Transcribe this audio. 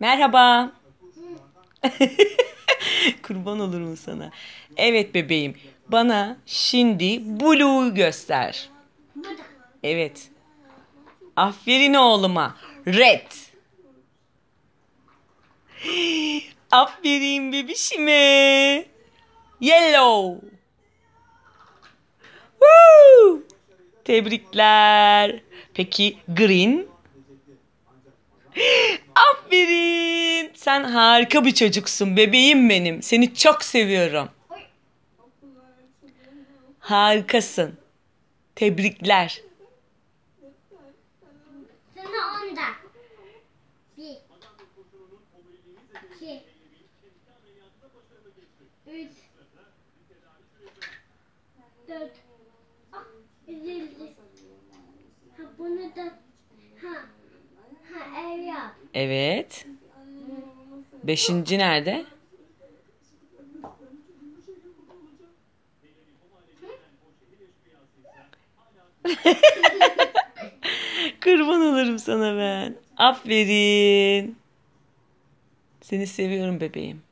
Merhaba. Kurban olurum sana. Evet bebeğim. Bana şimdi Blue'yu göster. Evet. Aferin oğluma. Red. Aferin bebişime. Yellow. Woo! Tebrikler. Peki green? Sen harika bir çocuksun bebeğim benim. Seni çok seviyorum. Harikasın. Tebrikler. Sana onda. Bir. İki. Üç. Dört. Ah, üzüldü. Ha bunu da. Ha. Ha ev yap. Evet. Beşinci nerede? Kurban olurum sana ben. Aferin. Seni seviyorum bebeğim.